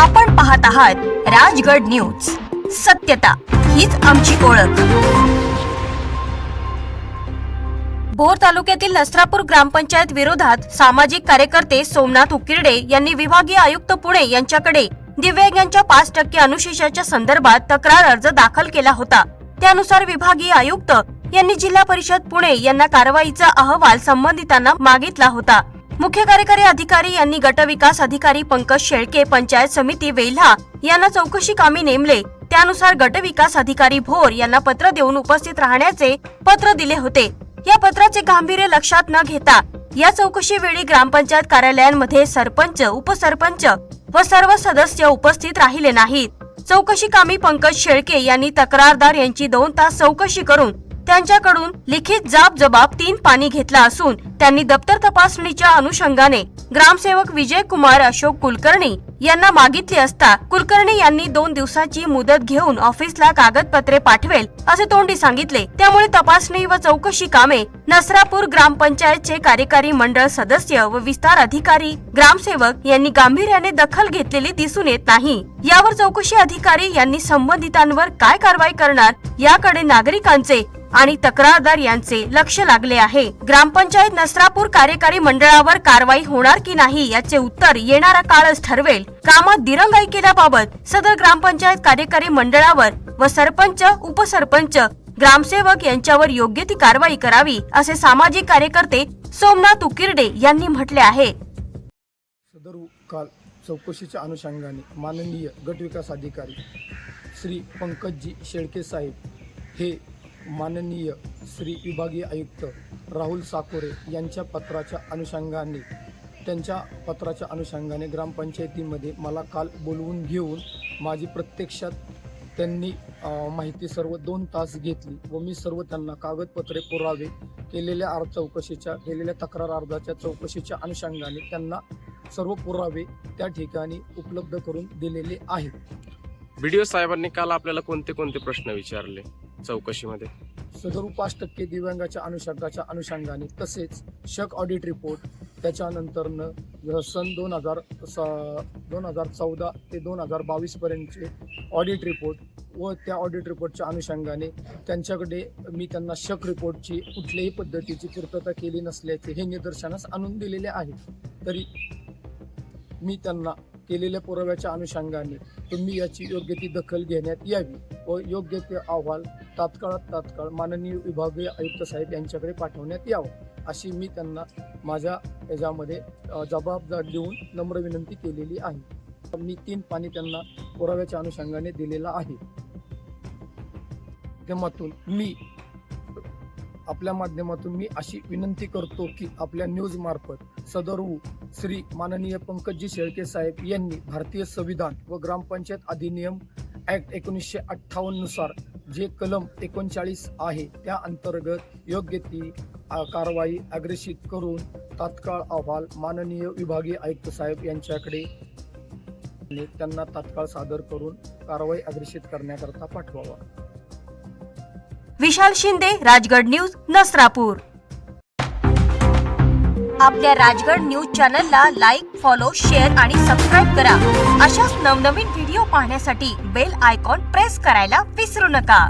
आपण पाहत आहात राजगड न्यूज. सत्यता हीच आमची ओळख. भोर तालुक्यातील नसरापूर ग्रामपंचायत विरोधात सामाजिक कार्यकर्ते सोमनाथ उकिरडे यांनी विभागीय आयुक्त पुणे यांच्याकडे दिव्यांगांच्या पाच टक्के अनुशेषाच्या संदर्भात तक्रार अर्ज दाखल केला होता. त्यानुसार विभागीय आयुक्त यांनी जिल्हा परिषद पुणे यांना कारवाईचा अहवाल संबंधितांना मागितला होता. मुख्य कार्यकारी अधिकारी यांनी गटविकास अधिकारी पंकज शेळके पंचायत समिती वेल्हा यांना चौकशी कामी नेमले. त्यानुसार गटविकास अधिकारी भोर यांना पत्र देऊन उपस्थित राहण्याचे पत्र दिले होते. या पत्राचे गांभीर्य लक्षात न घेता या चौकशी वेळी ग्रामपंचायत कार्यालयांमध्ये सरपंच उपसरपंच व सर्व सदस्य उपस्थित राहिले नाहीत. चौकशी कामी पंकज शेळके यांनी तक्रारदार यांची दोन तास चौकशी करून त्यांच्याकडून लिखित जाब जबाब तीन पाणी घेतला असून त्यांनी दप्तर तपासणीच्या अनुषंगाने ग्रामसेवक विजय कुमार अशोक कुलकर्णी यांना मागितले असता कुलकर्णी यांनी दोन दिवसाची मुदत घेऊन ऑफिसला कागदपत्रे पाठवेल असे तोंडी सांगितले. त्यामुळे तपासणी व चौकशी कामे नसरापूर ग्रामपंचायतचे कार्यकारी मंडळ सदस्य व विस्तार अधिकारी ग्रामसेवक यांनी गांभीर्याने दखल घेतलेली दिसून येत नाही. यावर चौकशी अधिकारी यांनी संबंधितांवर काय कारवाई करणार? याकडे नागरिकांचे आणि तक्रारदार यांचे लक्ष लागले आहे. ग्रामपंचायत नसरापूर कार्यकारी मंडळावर कारवाई होणार की नाही याचे उत्तर येणारा काळच ठरवेल. कामात दिरंगाई केल्याबाबत सदर ग्रामपंचायत कार्यकारी मंडळावर व सरपंच उपसरपंच ग्रामसेवक यांच्यावर योग्य ती कारवाई करावी असे सामाजिक कार्यकर्ते सोमनाथ उकिरडे यांनी म्हटले आहे. सदर काल चौकशीच्या अनुषंगाने माननीय गटविकास अधिकारी श्री पंकजी शेळके साहेब हे माननीय श्री विभागीय आयुक्त राहुल साकोरे यांच्या पत्राच्या अनुषंगाने त्यांच्या पत्राच्या अनुषंगाने ग्रामपंचायतीमध्ये मला काल बोलवून घेऊन माझी प्रत्यक्षात त्यांनी माहिती सर्व दोन तास घेतली व मी सर्व त्यांना कागदपत्रे पुरावे केलेल्या अर्ज चौकशीच्या केलेल्या तक्रार अर्जाच्या चौकशीच्या अनुषंगाने त्यांना सर्व पुरावे त्या ठिकाणी उपलब्ध करून दिलेले आहेत. व्हिडिओ साहेबांनी काल आपल्याला कोणते कोणते प्रश्न विचारले चौकशीमध्ये? सदरू पाच टक्के दिव्यांगाच्या अनुषंगाच्या अनुषंगाने तसेच शक ऑडिट रिपोर्ट त्याच्यानंतरनं सन दोन हजार दोन हजार चौदा ते दोन हजार बावीसपर्यंतचे ऑडिट रिपोर्ट व त्या ऑडिट रिपोर्टच्या अनुषंगाने त्यांच्याकडे मी त्यांना शक रिपोर्टची कुठल्याही पद्धतीची पूर्तता केली नसल्याचे हे निदर्शनास आणून दिलेले आहे. तरी मी त्यांना केलेल्या पुराव्याच्या अनुषंगाने तुम्ही याची योग्य ती दखल घेण्यात यावी व योग्य ते अहवाल तात्काळात तात्काळ माननीय विभागीय आयुक्त साहेब यांच्याकडे पाठवण्यात यावं अशी मी त्यांना माझ्या याच्यामध्ये जबाबदार देऊन नम्र विनंती केलेली आहे. मी तीन पाणी त्यांना पुराव्याच्या अनुषंगाने दिलेला आहे. माध्यमातून मी आपल्या माध्यमातून मी अशी विनंती करतो की आपल्या न्यूज मार्फत सदरू श्री माननीय पंकजजी शेळके साहेब यांनी भारतीय संविधान व ग्रामपंचायत अधिनियम ऍक्ट एकोणीसशे अठ्ठावन्ननुसार जे कलम एकोणचाळीस आहे त्या अंतर्गत योग्य ती कारवाई अग्रेषित करून तात्काळ अहवाल माननीय विभागीय आयुक्त साहेब यांच्याकडे त्यांना तात्काळ सादर करून कारवाई अग्रेषित करण्याकरता पाठवावा. विशाल शिंदे राजगड न्यूज नसरापूर. आपल्या राजगड न्यूज चॅनलला लाईक फॉलो शेअर आणि सबस्क्राईब करा. अशाच नवनवीन व्हिडिओ पाहण्यासाठी बेल आयकॉन प्रेस करायला विसरू नका.